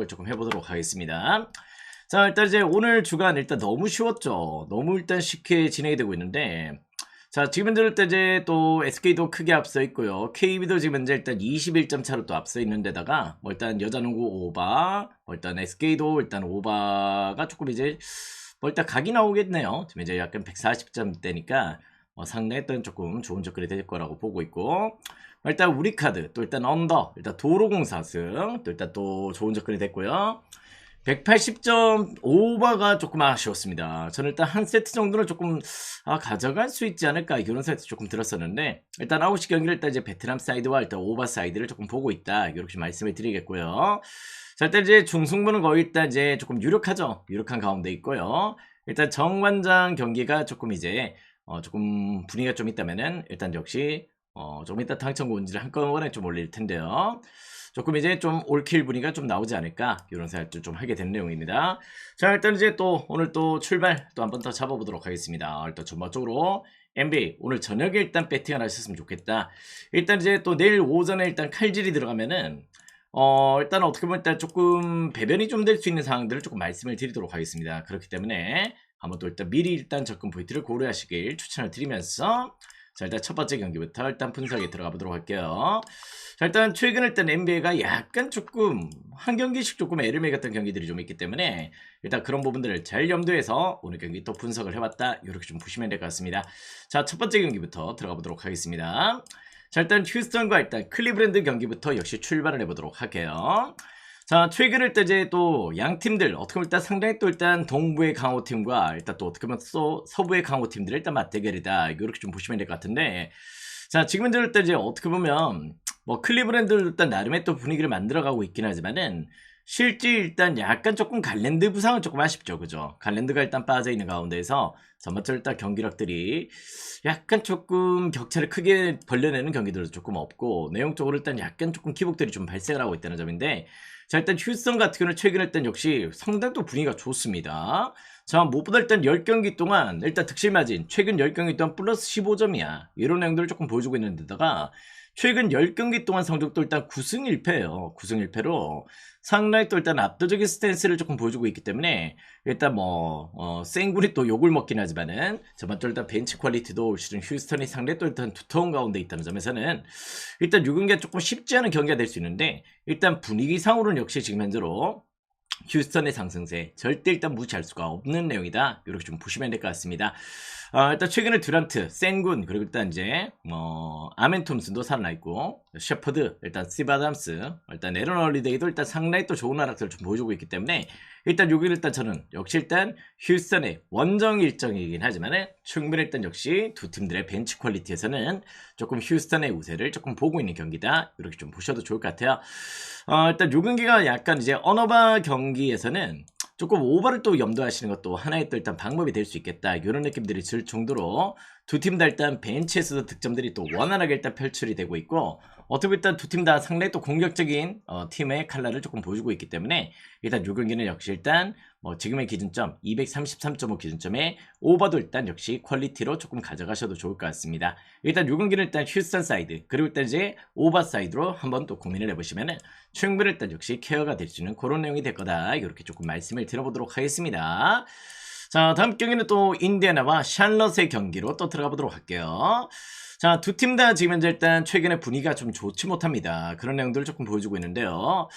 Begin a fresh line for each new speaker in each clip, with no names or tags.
분석을 조금 해보도록 하겠습니다. 자, 일단 이제 오늘 주간 일단 너무 쉬웠죠. 너무 일단 쉽게 진행이 되고 있는데, 자, 지금 현재 일단 이제 또 SK도 크게 앞서 있고요. KB도 지금 현재 일단 21점 차로 또 앞서 있는 데다가, 뭐 일단 여자농구 오바, 뭐 일단 SK도 일단 오바가 조금 이제, 뭐 일단 각이 나오겠네요. 지금 이제 약간 140점대니까, 어, 상당히 일단 조금 좋은 접근이 될 거라고 보고 있고, 일단 우리 카드 또 일단 언더 일단 도로공사승 또 일단 또 좋은 접근이 됐고요. 180점 오버가 조금 아쉬웠습니다. 저는 일단 한 세트 정도는 조금 아, 가져갈 수 있지 않을까 이런 생각이 조금 들었었는데 일단 9시 경기를 일단 이제 베트남 사이드와 일단 오버 사이드를 조금 보고 있다. 이렇게 말씀을 드리겠고요. 자 일단 이제 중승부는 거의 일단 이제 조금 유력하죠? 유력한 가운데 있고요. 일단 정관장 경기가 조금 이제 어, 조금 분위기가 좀 있다면은 일단 역시 어, 조금 이따 당첨 운지를 한꺼번에 좀 올릴 텐데요. 조금 이제 좀 올킬 분위기가 좀 나오지 않을까 이런 생각도 좀 하게 된 내용입니다. 자 일단 이제 또 오늘 또 출발 또 한 번 더 잡아보도록 하겠습니다. 일단 전반적으로 NBA 오늘 저녁에 일단 배팅을 하셨으면 좋겠다. 일단 이제 또 내일 오전에 일단 칼질이 들어가면은 어 일단 어떻게 보면 일단 조금 배변이 좀 될 수 있는 상황들을 조금 말씀을 드리도록 하겠습니다. 그렇기 때문에 한번 또 일단 미리 일단 접근 포인트를 고려하시길 추천을 드리면서 자 일단 첫 번째 경기부터 일단 분석에 들어가 보도록 할게요. 자 일단 최근 일단 NBA가 약간 조금 한 경기씩 조금 애를 매겼던 경기들이 좀 있기 때문에 일단 그런 부분들을 잘 염두해서 오늘 경기 또 분석을 해봤다 이렇게 좀 보시면 될 것 같습니다. 자 첫 번째 경기부터 들어가 보도록 하겠습니다. 자 일단 휴스턴과 일단 클리브랜드 경기부터 역시 출발을 해보도록 할게요. 자, 최근 일단 이제 또 양 팀들 어떻게 보면 일단 상당히 또 일단 동부의 강호 팀과 일단 또 어떻게 보면 서, 서부의 강호 팀들 일단 맞대결이다. 이렇게 좀 보시면 될 것 같은데. 자, 지금 현재 일단 이제 어떻게 보면 뭐 클리브랜드 일단 나름의 또 분위기를 만들어가고 있긴 하지만은 실제 일단 약간 조금 갈랜드 부상은 조금 아쉽죠. 그죠? 갈랜드가 일단 빠져 있는 가운데에서 전반적으로 일단 경기력들이 약간 조금 격차를 크게 벌려내는 경기들도 조금 없고 내용적으로 일단 약간 조금 기복들이 좀 발생을 하고 있다는 점인데 자 일단 휴스턴 같은 경우는 최근 일단 역시 상당히 또 분위기가 좋습니다. 자 무엇보다 일단 10경기 동안 일단 득실 마진 최근 10경기 동안 플러스 15점이야. 이런 내용들을 조금 보여주고 있는 데다가 최근 10경기 동안 성적도 일단 9승 1패예요. 9승 1패로 상당히 또 일단 압도적인 스탠스를 조금 보여주고 있기 때문에 일단 뭐 어, 생굴이 또 욕을 먹긴 하지만은 전반적으로 일단 벤치 퀄리티도 실은 휴스턴이 상당히 또 일단 두터운 가운데 있다는 점에서는 일단 6경기가 조금 쉽지 않은 경기가 될 수 있는데 일단 분위기상으로는 역시 지금 현재로 휴스턴의 상승세 절대 일단 무시할 수가 없는 내용이다. 이렇게 좀 보시면 될 것 같습니다. 어, 일단 최근에 듀란트, 센군 그리고 일단 이제 뭐 아멘 톰슨도 살아나 있고 셰퍼드, 일단 시바담스, 일단 에런 얼리데이도 일단 상당히 또 좋은 하락들을 좀 보여주고 있기 때문에 일단 여기를 일단 저는 역시 일단 휴스턴의 원정 일정이긴 하지만은 충분히 일단 역시 두 팀들의 벤치 퀄리티에서는 조금 휴스턴의 우세를 조금 보고 있는 경기다 이렇게 좀 보셔도 좋을 것 같아요. 어, 일단 요 경기가 약간 이제 언어바 경기에서는 조금 오버를 또 염두하시는 것도 하나의 또 일단 방법이 될 수 있겠다. 이런 느낌들이 들 정도로 두 팀 다 일단 벤치에서도 득점들이 또 원활하게 일단 펼출이 되고 있고 어떻게 일단 두 팀 다 상당히 또 공격적인 어, 팀의 칼라를 조금 보여주고 있기 때문에 일단 요 경기는 역시 일단 뭐 지금의 기준점 233.5 기준점에 오버도 일단 역시 퀄리티로 조금 가져가셔도 좋을 것 같습니다. 일단 요 경기는 일단 휴스턴 사이드 그리고 일단 이제 오버 사이드로 한번 또 고민을 해보시면은 충분히 일단 역시 케어가 될 수 있는 그런 내용이 될 거다 이렇게 조금 말씀을 드려보도록 하겠습니다. 자 다음 경기는 또 인디애나와 샬럿의 경기로 또 들어가 보도록 할게요. 자, 두 팀 다 지금 현재 일단 최근에 분위기가 좀 좋지 못합니다. 그런 내용들을 조금 보여주고 있는데요.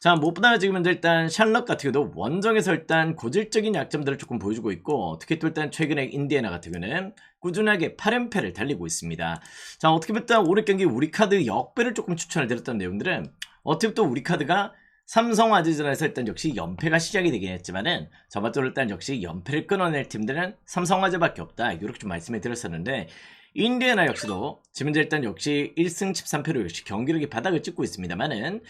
자, 무엇보다 지금 현재 일단 샬럿 같은 경우도 원정에서 일단 고질적인 약점들을 조금 보여주고 있고, 특히 또 일단 최근에 인디애나 같은 경우는 꾸준하게 8연패를 달리고 있습니다. 자, 어떻게 보면 올해 경기 우리 카드 역배를 조금 추천을 드렸던 내용들은, 어떻게 또 우리 카드가 삼성 아지전에서 일단 역시 연패가 시작이 되긴 했지만은 저번적으로 일단 역시 연패를 끊어낼 팀들은 삼성화재밖에 없다. 이렇게 좀 말씀을 드렸었는데 인디애나 역시도 지금 현재 일단 역시 1승 13패로 역시 경기력이 바닥을 찍고 있습니다만은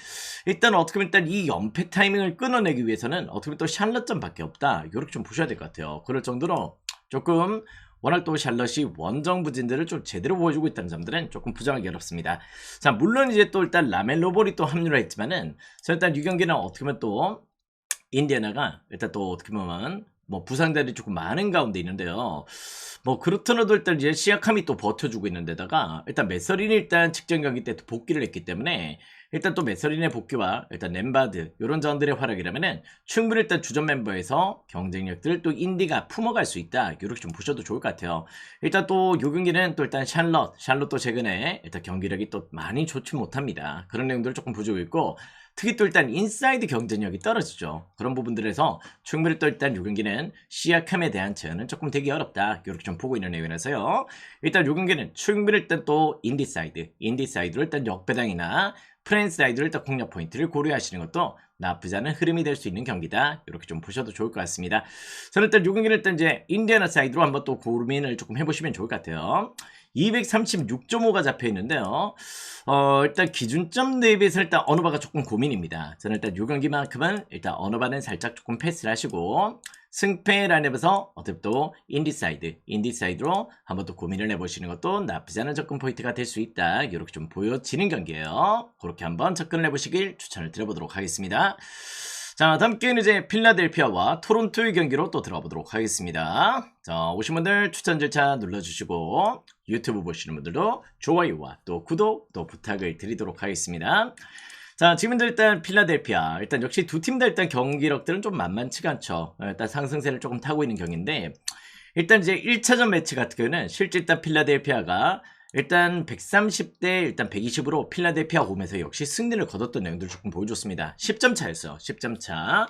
일단 어떻게 보면 일단 이 연패 타이밍을 끊어내기 위해서는 어떻게 보면 또 샬럿전밖에 없다. 이렇게 좀 보셔야 될 것 같아요. 그럴 정도로 조금 워낙 또 샬럿이 원정 부진들을 좀 제대로 보여주고 있다는 점들은 조금 부정하기 어렵습니다. 자, 물론 이제 또 일단 라멜로볼이 또 합류를 했지만은, 저 일단 이 경기는 어떻게 보면 또, 인디애나가 일단 또 어떻게 보면 뭐 부상자들이 조금 많은 가운데 있는데요. 뭐 그렇더라도 일단 이제 시약함이 또 버텨주고 있는 데다가 일단 메서린이 일단 직전 경기 때 복귀를 했기 때문에 일단 또 메서린의 복귀와 일단 램바드 이런 자원들의 활약이라면은 충분히 일단 주전 멤버에서 경쟁력들을 또 인디가 품어갈 수 있다 이렇게 좀 보셔도 좋을 것 같아요. 일단 또 요 경기는 또 일단 샬럿 샬럿도 최근에 일단 경기력이 또 많이 좋지 못합니다. 그런 내용들을 조금 보여주고 있고 특히 또 일단 인사이드 경쟁력이 떨어지죠. 그런 부분들에서 충분히 또 일단 요 경기는 시약함에 대한 제한은 조금 되기 어렵다. 이렇게 좀 보고 있는 내용이라서요. 일단 요 경기는 충분히 일단 또 인디 사이드, 인디 사이드로 일단 역배당이나 프랜스 사이드로 일단 공략 포인트를 고려하시는 것도 나쁘지 않은 흐름이 될 수 있는 경기다. 이렇게 좀 보셔도 좋을 것 같습니다. 저는 일단 요 경기는 일단 이제 인디애나 사이드로 한번 또 고민을 조금 해보시면 좋을 것 같아요. 236.5가 잡혀 있는데요. 어, 일단 기준점 대비해서 일단 어느 바가 조금 고민입니다. 저는 일단 요 경기만큼은 일단 어느 바는 살짝 조금 패스를 하시고 승패 라인업에서 어차피 또 인디사이드, 인디사이드로 한번 또 고민을 해보시는 것도 나쁘지 않은 접근 포인트가 될 수 있다. 이렇게 좀 보여지는 경기예요. 그렇게 한번 접근을 해보시길 추천을 드려보도록 하겠습니다. 자, 다음 게임은 이제 필라델피아와 토론토의 경기로 또 들어가 보도록 하겠습니다. 자, 오신 분들 추천 절차 눌러주시고 유튜브 보시는 분들도 좋아요와 또 구독 또 부탁을 드리도록 하겠습니다. 자, 지금은 일단 필라델피아 일단 역시 두 팀 다 일단 경기력들은 좀 만만치가 않죠. 어, 일단 상승세를 조금 타고 있는 경기인데 일단 이제 1차전 매치 같은 경우는 실제 일단 필라델피아가 일단 130대 일단 120으로 필라델피아 홈에서 역시 승리를 거뒀던 내용들 조금 보여줬습니다. 10점 차였어. 10점 차.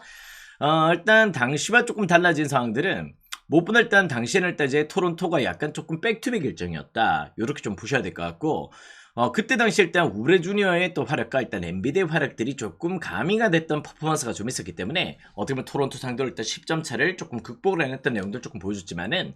어, 일단 당시와 조금 달라진 상황들은 무엇보다 일단 당시에는 일단 이제 토론토가 약간 조금 백투백 일정이었다. 이렇게 좀 보셔야 될 것 같고 어, 그때 당시 일단 우레 주니어의 또 활약과 일단 엔비디의 활약들이 조금 가미가 됐던 퍼포먼스가 좀 있었기 때문에 어떻게 보면 토론토 상대로 일단 10점 차를 조금 극복을 해냈던 내용들 조금 보여줬지만은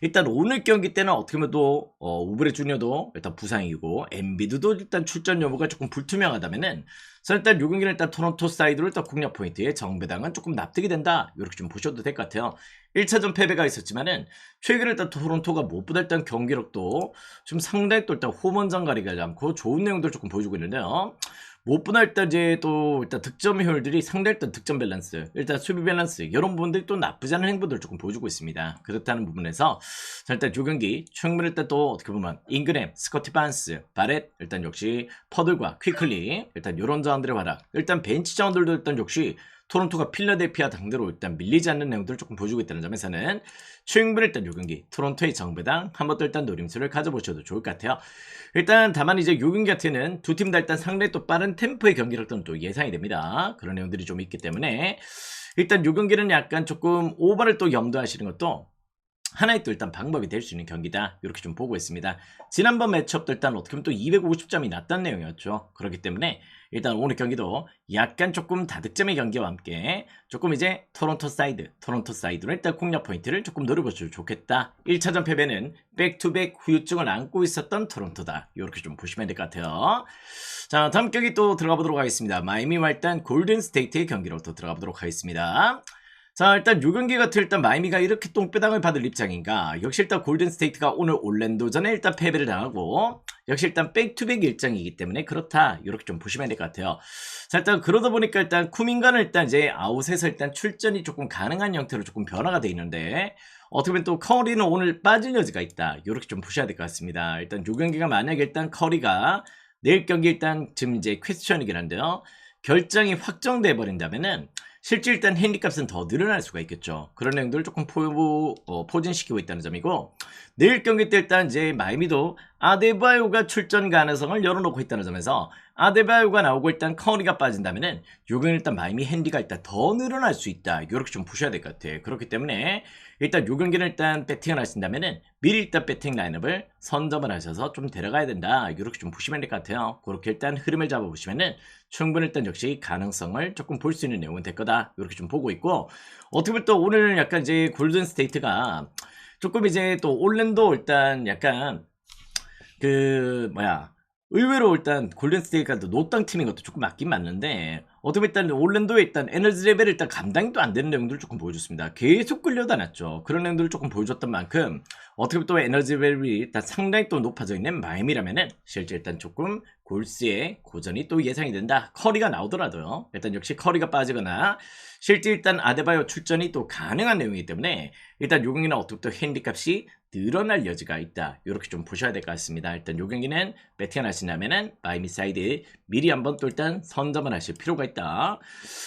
일단 오늘 경기 때는 어떻게 보면 또 어, 우브레 주니어도 일단 부상이고 엔비드도 일단 출전 여부가 조금 불투명하다면은 저 일단 요 경기는 일단 토론토 사이드로 일단 공략 포인트에 정배당은 조금 납득이 된다. 이렇게 좀 보셔도 될 것 같아요 1차전 패배가 있었지만은 최근에 일단 토론토가 무엇보다 일단 경기력도 좀 상당히 또 일단 홈원장 가리지 않고 좋은 내용들을 조금 보여주고 있는데요 무엇보다 일단 이제 또 일단 득점 효율들이 상당히 일단 득점 밸런스, 일단 수비 밸런스 이런 부분들이 또 나쁘지 않은 행보들을 조금 보여주고 있습니다. 그렇다는 부분에서 자 일단 조 경기 충분히 일단 또 어떻게 보면 잉그램, 스커티 반스, 바렛 일단 역시 퍼들과 퀴클리 일단 이런 자원들의 활약, 일단 벤치 자원들도 일단 역시 토론토가 필라델피아 당대로 일단 밀리지 않는 내용들을 조금 보여주고 있다는 점에서는 충분히 일단 요 경기 토론토의 정배당 한번 또 일단 노림수를 가져보셔도 좋을 것 같아요. 일단 다만 이제 요 경기 같은 두 팀 다 일단 상당히 또 빠른 템포의 경기력들은 또 예상이 됩니다. 그런 내용들이 좀 있기 때문에 일단 요 경기는 약간 조금 오버를 또 염두하시는 것도 하나의 또 일단 방법이 될 수 있는 경기다 이렇게 좀 보고 있습니다. 지난번 매치업도 일단 어떻게 보면 또 250점이 났던 내용이었죠. 그렇기 때문에 일단 오늘 경기도 약간 조금 다득점의 경기와 함께 조금 이제 토론토 사이드, 토론토 사이드로 일단 공략 포인트를 조금 노려보셔도 좋겠다. 1차전 패배는 백투백 후유증을 안고 있었던 토론토다. 이렇게 좀 보시면 될 것 같아요. 자, 다음 경기 또 들어가 보도록 하겠습니다. 마이미와 일단 골든 스테이트의 경기로 또 들어가 보도록 하겠습니다. 자 일단 요 경기 같은 일단 마이미가 이렇게 똥배당을 받을 입장인가? 역시 일단 골든스테이트가 오늘 올랜도전에 일단 패배를 당하고 역시 일단 백투백 일정이기 때문에 그렇다. 이렇게 좀 보시면 될 것 같아요. 자 일단 그러다 보니까 일단 쿠민가는 일단 이제 아웃에서 일단 출전이 조금 가능한 형태로 조금 변화가 돼 있는데 어떻게 보면 또 커리는 오늘 빠질 여지가 있다. 이렇게 좀 보셔야 될 것 같습니다. 일단 요 경기가 만약에 일단 커리가 내일 경기 일단 지금 이제 퀘스천이긴 한데요. 결정이 확정돼 버린다면은 실제 일단 핸디값은 더 늘어날 수가 있겠죠. 그런 내용들을 조금 포, 어, 포진시키고 있다는 점이고 내일 경기 때 일단 이제 마이미도 아데바요가 출전 가능성을 열어놓고 있다는 점에서 아데바요가 나오고 일단 커리가 빠진다면은 요건 일단 마이미 핸디가 일단 더 늘어날 수 있다. 이렇게 좀 보셔야 될 것 같아요. 그렇기 때문에 일단 요 경기는 일단 배팅을 하신다면은 미리 일단 배팅 라인업을 선점을 하셔서 좀 데려가야 된다. 이렇게 좀 보시면 될 것 같아요. 그렇게 일단 흐름을 잡아보시면은 충분히 일단 역시 가능성을 조금 볼 수 있는 내용은 될 거다. 이렇게 좀 보고 있고 어떻게 보면 또 오늘 약간 이제 골든 스테이트가 조금 이제 또 올랜도 일단 약간 그 뭐야 의외로 일단 골든스테이트가 노땅 팀인 것도 조금 맞긴 맞는데 어떻게 일단 올랜도에 일단 에너지 레벨을 일단 감당이 또안 되는 내용들을 조금 보여줬습니다. 계속 끌려다녔죠. 그런 내용들을 조금 보여줬던 만큼 어떻게 보면 또 에너지 레벨이 일단 상당히 또 높아져 있는 마이미라면은 실제 일단 조금 골스의 고전이 또 예상이 된다. 커리가 나오더라도요. 일단 역시 커리가 빠지거나 실제 일단 아데바요 출전이 또 가능한 내용이기 때문에 일단 요 경기는 어떻게 또 핸디값이 늘어날 여지가 있다. 이렇게 좀 보셔야 될 것 같습니다. 일단 요 경기는 배팅을 하신다면은 바이미 사이드 미리 한번 또 일단 선점을 하실 필요가 있다.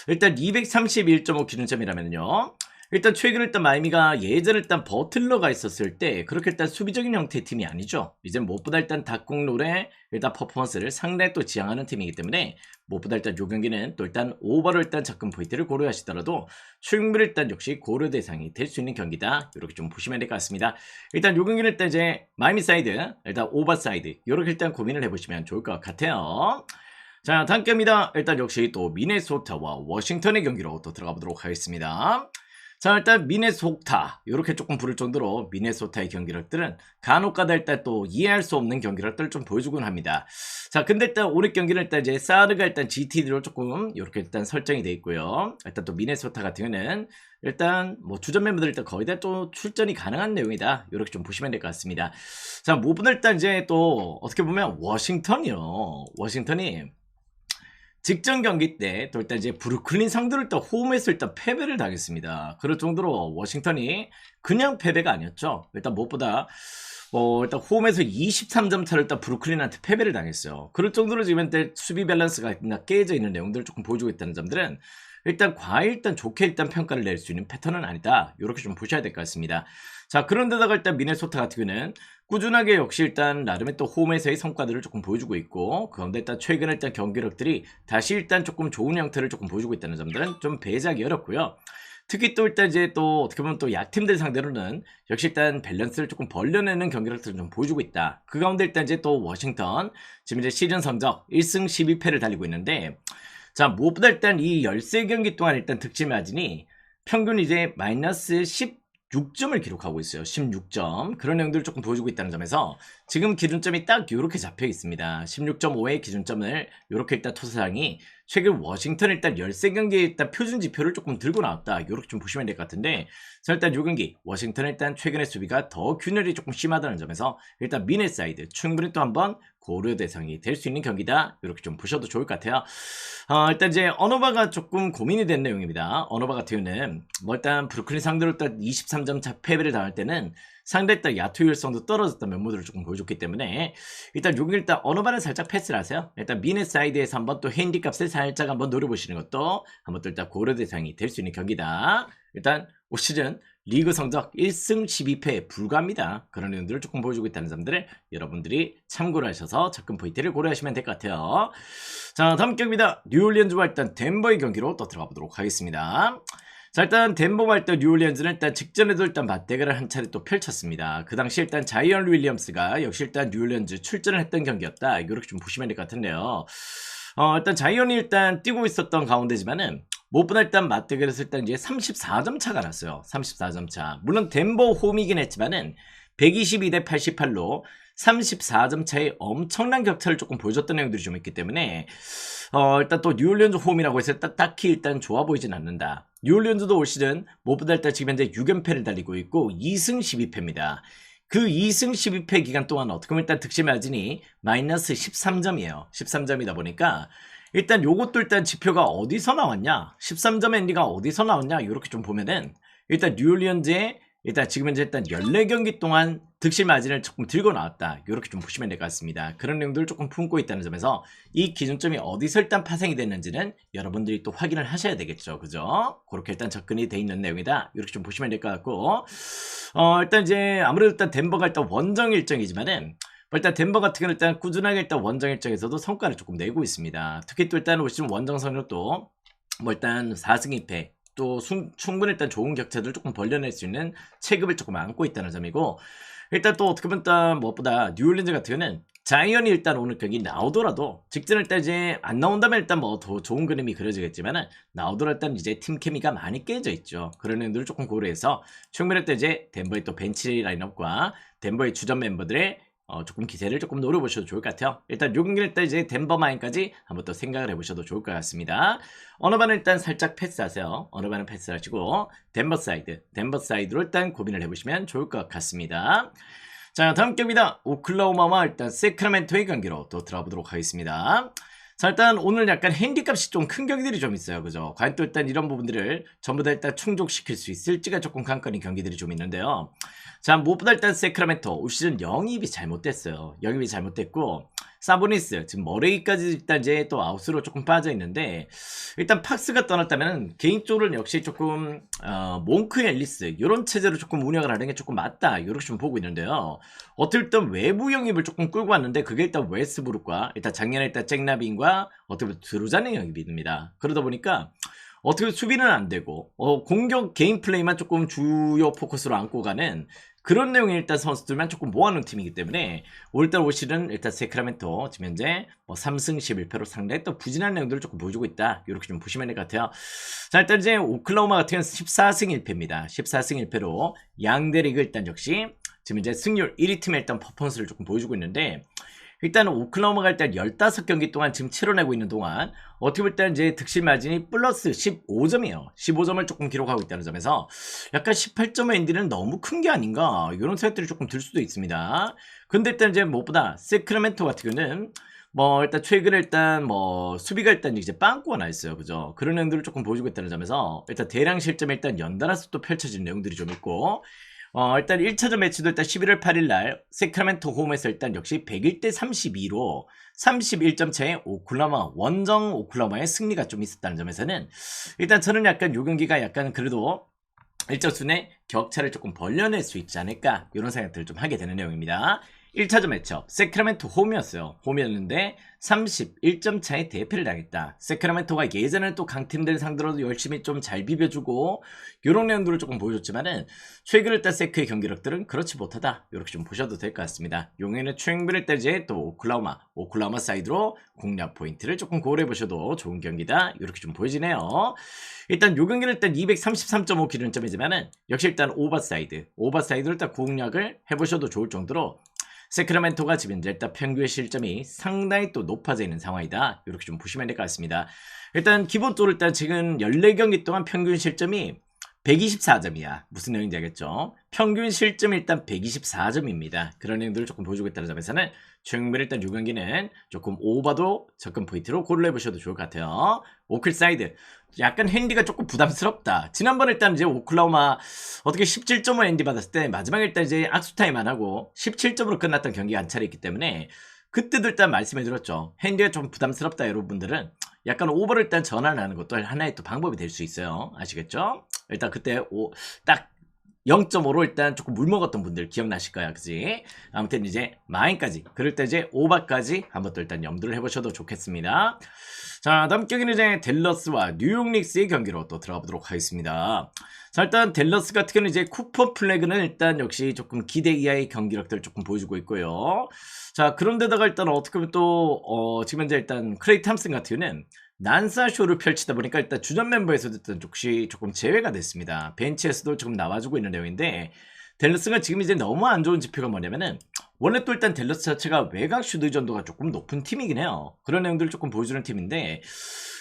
일단 231.5 기준점이라면요. 일단 최근 일단 마이미가 예전에 일단 버틀러가 있었을 때 그렇게 일단 수비적인 형태의 팀이 아니죠. 이제 무엇보다 일단 닭공롤의 일단 퍼포먼스를 상당히 또 지향하는 팀이기 때문에 무엇보다 일단 요 경기는 또 일단 오버로 일단 접근 포인트를 고려하시더라도 충분히 일단 역시 고려 대상이 될 수 있는 경기다. 이렇게 좀 보시면 될 것 같습니다. 일단 요 경기는 일단 이제 마이미 사이드, 일단 오버 사이드 이렇게 일단 고민을 해보시면 좋을 것 같아요. 자, 다음 경기입니다. 일단 역시 또 미네소타와 워싱턴의 경기로 또 들어가 보도록 하겠습니다. 자 일단 미네소타 이렇게 조금 부를 정도로 미네소타의 경기력들은 간혹가다 일단 또 이해할 수 없는 경기력들을 좀 보여주곤 합니다. 자 근데 일단 오늘 경기는 일단 이제 사르가 일단 GTD로 조금 이렇게 일단 설정이 돼 있고요. 일단 또 미네소타 같은 경우는 일단 뭐 주전 멤버들 일단 거의 다 또 출전이 가능한 내용이다. 이렇게 좀 보시면 될 것 같습니다. 자 무분 일단 이제 또 어떻게 보면 워싱턴이요. 워싱턴이 직전 경기 때또 일단 이제 브루클린 상대로 일단 홈에서 일단 패배를 당했습니다. 그럴 정도로 워싱턴이 그냥 패배가 아니었죠. 일단 무엇보다 어, 일단 홈에서 23점 차를 일단 브루클린한테 패배를 당했어요. 그럴 정도로 지금 현재 수비 밸런스가 깨져 있는 내용들을 조금 보여주고 있다는 점들은 일단 과일 일단 좋게 일단 평가를 낼 수 있는 패턴은 아니다. 이렇게 좀 보셔야 될 것 같습니다. 자, 그런데다가 일단 미네소타 같은 경우는 꾸준하게 역시 일단 나름의 또 홈에서의 성과들을 조금 보여주고 있고 그런데 일단 최근에 일단 경기력들이 다시 일단 조금 좋은 형태를 조금 보여주고 있다는 점들은 좀 배제하기 어렵고요. 특히 또 일단 이제 또 어떻게 보면 또 약팀들 상대로는 역시 일단 밸런스를 조금 벌려내는 경기력들을 좀 보여주고 있다. 그 가운데 일단 이제 또 워싱턴 지금 이제 시즌 성적 1승 12패를 달리고 있는데 자 무엇보다 일단 이 13경기 동안 일단 득점 마진이 평균 이제 마이너스 10 6점을 기록하고 있어요. 16점. 그런 내용들을 조금 보여주고 있다는 점에서 지금 기준점이 딱 이렇게 잡혀 있습니다. 16.5의 기준점을 이렇게 일단 토사상이 최근 워싱턴 일단 13경기에 일단 표준 지표를 조금 들고 나왔다. 이렇게 좀 보시면 될 것 같은데 자, 일단 요 경기 워싱턴 일단 최근의 수비가 더 균열이 조금 심하다는 점에서 일단 미네 사이드 충분히 또 한번 고려 대상이 될 수 있는 경기다. 이렇게 좀 보셔도 좋을 것 같아요. 어, 일단 이제 언어바가 조금 고민이 된 내용입니다. 언어바 같은 경우는 뭐 일단 브루클린 상대로 일단 23점 차 패배를 당할 때는 상대 때 야투 효율성도 떨어졌던 면모들을 조금 보여줬기 때문에 일단 여기 일단 언어바는 살짝 패스를 하세요. 일단 미네 사이드에서 한번 또 핸디값을 살짝 한번 노려보시는 것도 한번 또 일단 고려 대상이 될 수 있는 경기다. 일단 올 시즌 리그 성적 1승 12패에 불과합니다. 그런 내용들을 조금 보여주고 있다는 점들을 여러분들이 참고를 하셔서 접근 포인트를 고려하시면 될 것 같아요. 자, 다음 경기입니다. 뉴올리언즈와 일단 덴버의 경기로 또 들어가 보도록 하겠습니다. 자, 일단 덴버와 일단 뉴올리언즈는 일단 직전에도 일단 맞대결을 한 차례 또 펼쳤습니다. 그 당시 일단 자이언 윌리엄스가 역시 일단 뉴올리언즈 출전을 했던 경기였다. 이렇게 좀 보시면 될 것 같은데요. 어, 일단 자이언이 일단 뛰고 있었던 가운데지만은 무엇보다 일단 맞대결에서 일단 이제 34점 차가 났어요. 34점 차. 물론 덴버 홈이긴 했지만은 122대 88로 34점 차의 엄청난 격차를 조금 보여줬던 내용들이 좀 있기 때문에 어, 일단 또 뉴올리언즈 홈이라고 해서 딱, 딱히 일단 좋아 보이진 않는다. 뉴올리언즈도 올 시즌 무엇보다 일단 지금 현재 6연패를 달리고 있고 2승 12패입니다. 그 2승 12패 기간 동안 어떻게 보면 일단 득점 마진이 마이너스 13점이에요. 13점이다 보니까 일단 요것도 일단 지표가 어디서 나왔냐? 13점 엔디가 어디서 나왔냐? 이렇게 좀 보면은 일단 뉴올리언즈의 일단 지금 현재 일단 14경기 동안 득실 마진을 조금 들고 나왔다. 이렇게 좀 보시면 될 것 같습니다. 그런 내용들을 조금 품고 있다는 점에서 이 기준점이 어디서 일단 파생이 됐는지는 여러분들이 또 확인을 하셔야 되겠죠. 그죠? 그렇게 일단 접근이 돼 있는 내용이다. 이렇게 좀 보시면 될 것 같고, 어, 일단 이제 아무래도 일단 덴버가 일단 원정 일정이지만은 뭐 일단 덴버 같은 경우는 일단 꾸준하게 일단 원정 일정에서도 성과를 조금 내고 있습니다. 특히 또 일단 올 시즌 원정 성적도 뭐 일단 4승 2패 또 순- 충분히 일단 좋은 격차들을 조금 벌려낼 수 있는 체급을 조금 안고 있다는 점이고 일단 또 어떻게 보면 일단 무엇보다 뉴올린즈 같은 경우는 자이언이 일단 오늘 경기 나오더라도 직전 일단 이제 안 나온다면 일단 뭐 더 좋은 그림이 그려지겠지만은 나오더라도 일단 이제 팀 케미가 많이 깨져 있죠. 그런 의들을 조금 고려해서 충분히 일단 이제 덴버의 또 벤치 라인업과 덴버의 주전 멤버들의 어, 조금 기세를 조금 노려보셔도 좋을 것 같아요. 일단 요 경기를 일단 이제 덴버 마인까지 한번 또 생각을 해보셔도 좋을 것 같습니다. 어느 반은 일단 살짝 패스하세요. 어느 반은 패스하시고 덴버 사이드, 덴버 사이드로 일단 고민을 해보시면 좋을 것 같습니다. 자 다음 경기입니다. 오클라호마와 일단 세크라멘토의 경기로 또 들어보도록 하겠습니다. 자, 일단 오늘 약간 핸디값이 좀 큰 경기들이 좀 있어요. 그죠? 과연 또 일단 이런 부분들을 전부 다 일단 충족시킬 수 있을지가 조금 관건인 경기들이 좀 있는데요. 자, 무엇보다 일단 세크라멘토 올 시즌 영입이 잘못됐어요. 영입이 잘못됐고 사보니스 지금 머레이까지 일단 이제 또 아웃으로 조금 빠져 있는데 일단 팍스가 떠났다면 개인적으로는 역시 조금 어, 몽크 앨리스 이런 체제로 조금 운영을 하는 게 조금 맞다 이렇게 좀 보고 있는데요. 어떻게 보면 외부 영입을 조금 끌고 왔는데 그게 일단 웨스브룩과 일단 작년에 일단 잭나빈과 어떻게 보면 드루잔의 영입입니다. 그러다 보니까 어떻게 보면 수비는 안 되고 어, 공격 개인 플레이만 조금 주요 포커스로 안고 가는 그런 내용의 일단 선수들만 조금 모아놓은 팀이기 때문에 올달 올 시즌 일단 세크라멘토 지금 현재 뭐 3승 11패로 상당히 또 부진한 내용들을 조금 보여주고 있다. 이렇게 좀 보시면 될 것 같아요. 자 일단 이제 오클라호마 같은 경우는 14승 1패입니다. 14승 1패로 양대 리그 일단 역시 지금 이제 승률 1위 팀의 일단 퍼포먼스를 조금 보여주고 있는데 일단 오클라호마가 일단 15경기 동안 지금 치러내고 있는 동안 어떻게 볼때 이제 득실 마진이 플러스 15점이에요. 15점을 조금 기록하고 있다는 점에서 약간 18점의 엔디는 너무 큰 게 아닌가 이런 생각들이 조금 들 수도 있습니다. 근데 일단 이제 무엇보다 세크라멘토 같은 경우는 뭐 일단 최근에 일단 뭐 수비가 일단 이제 빵꾸가 나 있어요. 그죠? 그런 내용들을 조금 보여주고 있다는 점에서 일단 대량 실점에 일단 연달아서 또 펼쳐진 내용들이 좀 있고 어, 일단 1차전 매치도 일단 11월 8일 날 세크라멘토 홈에서 일단 역시 101대 32로 31점 차에 오클라마 원정 오클라마의 승리가 좀 있었다는 점에서는 일단 저는 약간 요 경기가 약간 그래도 일정 순에 격차를 조금 벌려낼 수 있지 않을까 이런 생각들을 좀 하게 되는 내용입니다. 1차전 매치업 세크라멘토 홈이었어요. 홈이었는데 31점 차에 대패를 당했다. 세크라멘토가 예전에 또 강팀들 상대로도 열심히 좀 잘 비벼주고 이런 내용들을 조금 보여줬지만은 최근 일단 세크의 경기력들은 그렇지 못하다. 이렇게 좀 보셔도 될 것 같습니다. 용해는 최근을 때제 또 오클라호마, 오클라호마 사이드로 공략 포인트를 조금 고려해 보셔도 좋은 경기다. 이렇게 좀 보여지네요. 일단 요 경기는 일단 233.5 기준점이지만은 역시 일단 오버사이드, 오버사이드를 일단 공략을 해보셔도 좋을 정도로 세크라멘토가 지금 일단 평균 실점이 상당히 또 높아져 있는 상황이다. 이렇게 좀 보시면 될 것 같습니다. 일단 기본적으로 일단 지금 14경기 동안 평균 실점이 124점이야. 무슨 내용인지 알겠죠? 평균 실점이 일단 124점입니다. 그런 내용들을 조금 보여주고 있다는 점에서는 최근에 일단 6경기는 조금 오버도 접근 포인트로 고려해 보셔도 좋을 것 같아요. 오클 사이드. 약간 핸디가 조금 부담스럽다. 지난번에 일단 이제 오클라호마 어떻게 17점을 핸디 받았을 때 마지막에 일단 이제 악수 타임 안 하고 17점으로 끝났던 경기가 한 차례 있기 때문에 그때도 일단 말씀해 드렸죠. 핸디가 좀 부담스럽다 여러분들은 약간 오버를 일단 전환하는 것도 하나의 또 방법이 될 수 있어요. 아시겠죠? 일단 그때 오, 딱 0.5로 일단 조금 물 먹었던 분들 기억나실 거야, 그지? 아무튼 이제 마인까지, 그럴 때 이제 오바까지 한번 또 일단 염두를 해보셔도 좋겠습니다. 자, 다음 경기는 이제 델러스와 뉴욕 닉스의 경기로 또 들어가 보도록 하겠습니다. 자, 일단 델러스 같은 경우는 이제 쿠퍼 플래그는 일단 역시 조금 기대 이하의 경기력들을 조금 보여주고 있고요. 자, 그런데다가 일단 어떻게 보면 또, 어, 지금 현재 일단 크레이 탐슨 같은 경우는 난사쇼를 펼치다 보니까 일단 주전 멤버에서도 일단 혹시 조금 제외가 됐습니다. 벤치에서도 조금 나와주고 있는 내용인데 델러스가 지금 이제 너무 안 좋은 지표가 뭐냐면은 원래 또 일단 델러스 자체가 외곽 슈드 전도가 조금 높은 팀이긴 해요. 그런 내용들을 조금 보여주는 팀인데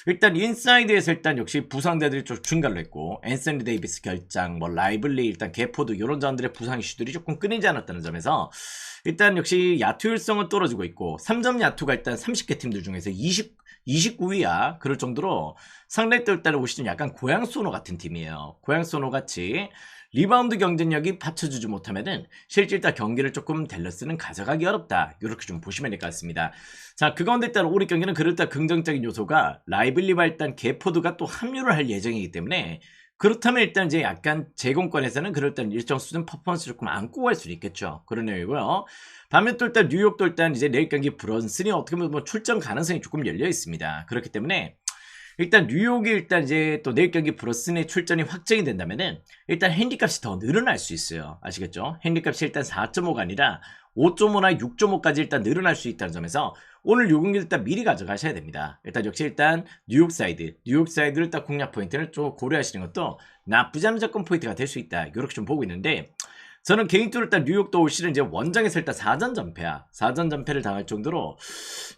일단 인사이드에서 일단 역시 부상자들이 좀 증가를 했고 앤서니 데이비스 결장, 뭐 라이블리 일단 개포드 이런 자들의 부상 이슈들이 조금 끊이지 않았다는 점에서 일단 역시 야투 율성은 떨어지고 있고 3점 야투가 일단 30개 팀들 중에서 20 29위야. 그럴 정도로 상대 또 일단 오시는 약간 고양 소노 같은 팀이에요. 고양 소노 같이 리바운드 경쟁력이 받쳐주지 못하면은 일단 경기를 조금 델러스는 가져가기 어렵다. 이렇게 좀 보시면 될 것 같습니다. 자, 그 가운데 일단 우리 경기는 그럴 때 긍정적인 요소가 라이블리와 일단 개포드가 또 합류를 할 예정이기 때문에 그렇다면 일단 이제 약간 제공권에서는 그럴 땐 일정 수준 퍼포먼스를 조금 안고 갈 수 있겠죠. 그런 내용이고요. 반면 또 일단 뉴욕도 일단 이제 내일 경기 브런슨이 어떻게 보면 뭐 출전 가능성이 조금 열려 있습니다. 그렇기 때문에 일단 뉴욕이 일단 이제 또 내일 경기 브러슨의 출전이 확정이 된다면은 일단 핸디값이 더 늘어날 수 있어요. 아시겠죠? 핸디값이 일단 4.5가 아니라 5.5나 6.5까지 일단 늘어날 수 있다는 점에서 오늘 요 경기 일단 미리 가져가셔야 됩니다. 일단 역시 일단 뉴욕 사이드, 뉴욕 사이드를 딱 공략 포인트를 좀 고려하시는 것도 나쁘지 않은 접근 포인트가 될 수 있다. 이렇게 좀 보고 있는데 저는 개인적으로 일단 뉴욕도 올 시즌 이제 원정에서 일단 4전 전패야. 4전 전패를 당할 정도로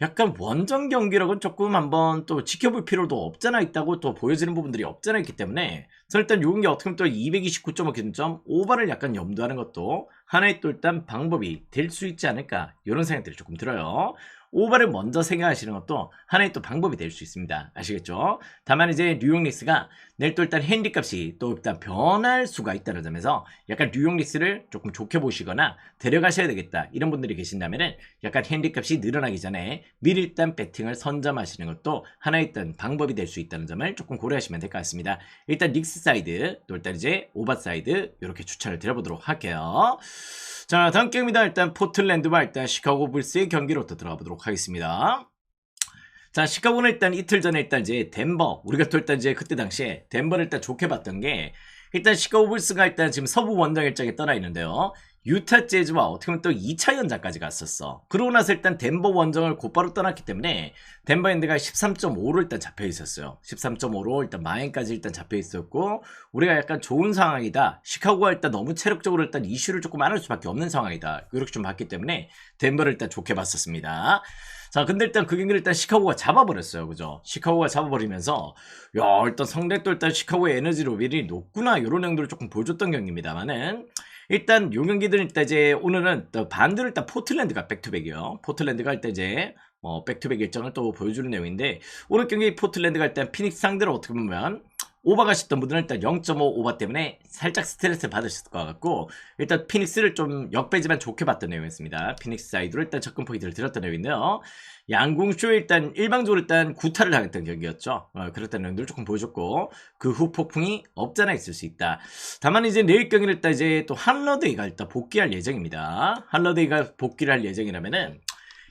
약간 원정 경기력은 조금 한번 또 지켜볼 필요도 없잖아 있다고 또 보여지는 부분들이 없잖아 있기 때문에 저는 일단 요 경기 어떻게 보면 또 229.5 기준점 오버를 약간 염두하는 것도 하나의 또 일단 방법이 될 수 있지 않을까 이런 생각들이 조금 들어요. 오버를 먼저 생각하시는 것도 하나의 또 방법이 될 수 있습니다. 아시겠죠? 다만 이제 뉴욕 리스가 내일 또 일단 핸디 값이 또 일단 변할 수가 있다는 점에서 약간 뉴욕 리스를 조금 좋게 보시거나 데려가셔야 되겠다 이런 분들이 계신다면은 약간 핸디 값이 늘어나기 전에 미리 일단 배팅을 선점하시는 것도 하나의 일단 방법이 될 수 있다는 점을 조금 고려하시면 될 것 같습니다. 일단 닉스 사이드 또 일단 이제 오바 사이드 이렇게 추천을 드려보도록 할게요. 자 다음 게임입니다. 일단 포틀랜드와 일단 시카고 불스의 경기로 또 들어가 보도록 하겠습니다. 자, 시카고는 일단 이틀 전에 일단 이제 덴버, 우리가 또 일단 이제 그때 당시에 덴버를 일단 좋게 봤던 게 일단 시카고 불스가 일단 지금 서부 원정 일정에 떠나 있는데요. 유타 재즈와 어떻게 보면 또 2차 연장까지 갔었어. 그러고 나서 일단 덴버 원정을 곧바로 떠났기 때문에 덴버 엔드가 13.5로 일단 잡혀 있었어요. 13.5로 일단 마행까지 일단 잡혀 있었고 우리가 약간 좋은 상황이다. 시카고가 일단 너무 체력적으로 일단 이슈를 조금 안할 수밖에 없는 상황이다. 이렇게 좀 봤기 때문에 덴버를 일단 좋게 봤었습니다. 자, 근데 일단 그 경기를 일단 시카고가 잡아버렸어요. 그죠? 시카고가 잡아버리면서, 야, 일단 상대 또 일단 시카고의 에너지 로벨이 높구나. 이런 행동을 조금 보여줬던 경기입니다만은, 일단 요 경기들은 일단 이제 오늘은 또 반대로 일단 포틀랜드가 백투백이요. 포틀랜드가 일단 이제 뭐 백투백 일정을 또 보여주는 내용인데, 오늘 경기 포틀랜드가 일단 피닉스 상대로 어떻게 보면, 오버 가셨던 분들은 일단 0.5 오버 때문에 살짝 스트레스를 받으셨을 것 같고 일단 피닉스를 좀 역배지만 좋게 봤던 내용이었습니다. 피닉스 사이드로 일단 접근 포인트를 들었던 내용인데요. 양궁쇼 일단 일방적으로 일단 구타를 당했던 경기였죠. 어, 그랬던 내용들을 조금 보여줬고 그 후 폭풍이 없잖아 있을 수 있다. 다만 이제 내일 경기를 일단 이제 또 한러데이가 일단 복귀할 예정입니다. 한러데이가 복귀를 할 예정이라면은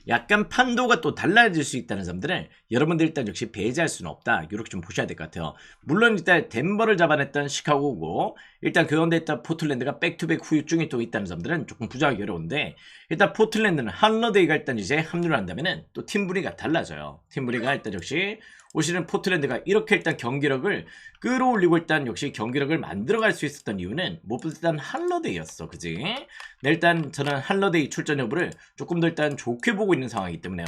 약간 판도가 또 달라질 수 있다는 점들을 여러분들 일단 역시 배제할 수는 없다. 이렇게 좀 보셔야 될 것 같아요. 물론 일단 덴버를 잡아냈던 시카고고 일단 그 가운데 일단 포틀랜드가 백투백 후유증이 또 있다는 점들은 조금 부정하기 어려운데 일단 포틀랜드는 한러데이가 일단 이제 합류를 한다면은 또 팀 분위가 달라져요. 팀 분위가 일단 역시 오시는 포틀랜드가 이렇게 일단 경기력을 끌어올리고 일단 역시 경기력을 만들어갈 수 있었던 이유는 무엇보다 일단 한러데이였어. 그지? 네, 일단 저는 한러데이 출전 여부를 조금 더 일단 좋게 보고 있는 상황이기 때문에요.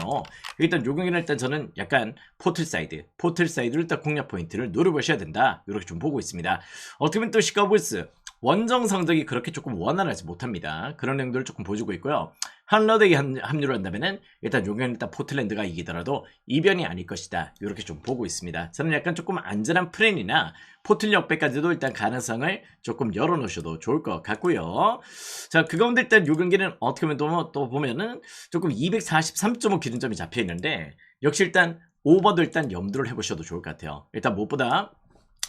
일단 요 경기는 일단 저는 약간 포틀 사이드, 포틀 사이드를 일단 공략 포인트를 노려보셔야 된다. 이렇게 좀 보고 있습니다. 어떻게 보면 또 시카고불스 원정 성적이 그렇게 조금 원활하지 못합니다. 그런 행동을 조금 보여주고 있고요. 한러데이 합류를 한다면은 일단 요경은 일단 포틀랜드가 이기더라도 이변이 아닐 것이다. 이렇게 좀 보고 있습니다. 저는 약간 조금 안전한 프랜이나 포틀 역배까지도 일단 가능성을 조금 열어놓으셔도 좋을 것 같고요. 자, 그 가운데 일단 요 경기는 어떻게 보면 또, 또 보면은 조금 243.5 기준점이 잡혀 있는데 역시 일단 오버도 일단 염두를 해보셔도 좋을 것 같아요. 일단 무엇보다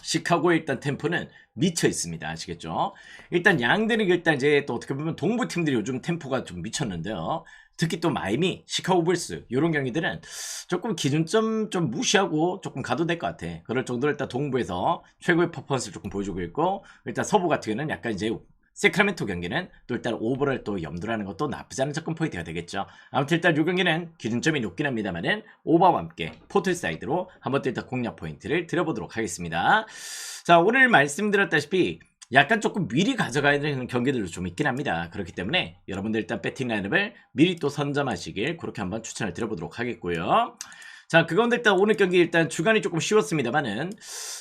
시카고의 일단 템포는 미쳐 있습니다. 아시겠죠? 일단 양대는 일단 이제 또 어떻게 보면 동부 팀들이 요즘 템포가 좀 미쳤는데요. 특히 또 마이미, 시카고 불스 이런 경기들은 조금 기준점 좀 무시하고 조금 가도 될 것 같아. 그럴 정도로 일단 동부에서 최고의 퍼포먼스를 조금 보여주고 있고 일단 서부 같은 경우는 약간 이제 세크라멘토 경기는 또 일단 오버를 또 염두라는 것도 나쁘지 않은 접근 포인트가 되겠죠. 아무튼 일단 이 경기는 기준점이 높긴 합니다만은 오버와 함께 포틀 사이드로 한번 또 일단 공략 포인트를 드려보도록 하겠습니다. 자 오늘 말씀드렸다시피 약간 조금 미리 가져가야 되는 경기들도 좀 있긴 합니다. 그렇기 때문에 여러분들 일단 배팅 라인업을 미리 또 선점하시길 그렇게 한번 추천을 드려보도록 하겠고요. 자, 그 가운데 일단 오늘 경기 일단 주간이 조금 쉬웠습니다만은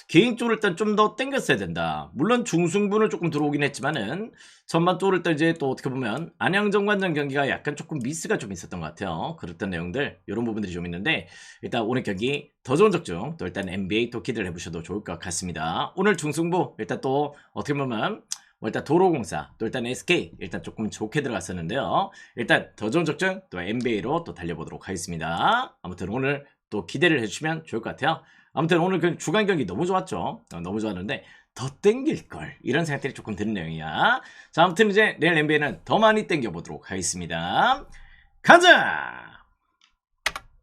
개인적으로 일단 좀 더 땡겼어야 된다. 물론 중승부는 조금 들어오긴 했지만은 전반 쪽으로 일단 이제 또 어떻게 보면 안양정관장 경기가 약간 조금 미스가 좀 있었던 것 같아요. 그랬던 내용들 이런 부분들이 좀 있는데 일단 오늘 경기 더 좋은 적중 또 일단 NBA 또 기대를 해보셔도 좋을 것 같습니다. 오늘 중승부 일단 또 어떻게 보면 뭐 일단 도로공사 또 일단 SK 일단 조금 좋게 들어갔었는데요. 일단 더 좋은 적중 또 NBA로 또 달려보도록 하겠습니다. 아무튼 오늘 또 기대를 해주시면 좋을 것 같아요. 아무튼 오늘 그 주간 경기 너무 좋았죠. 어, 너무 좋았는데 더 땡길 걸 이런 생각들이 조금 드는 내용이야. 자, 아무튼 이제 내일 NBA는 더 많이 땡겨 보도록 하겠습니다. 가자.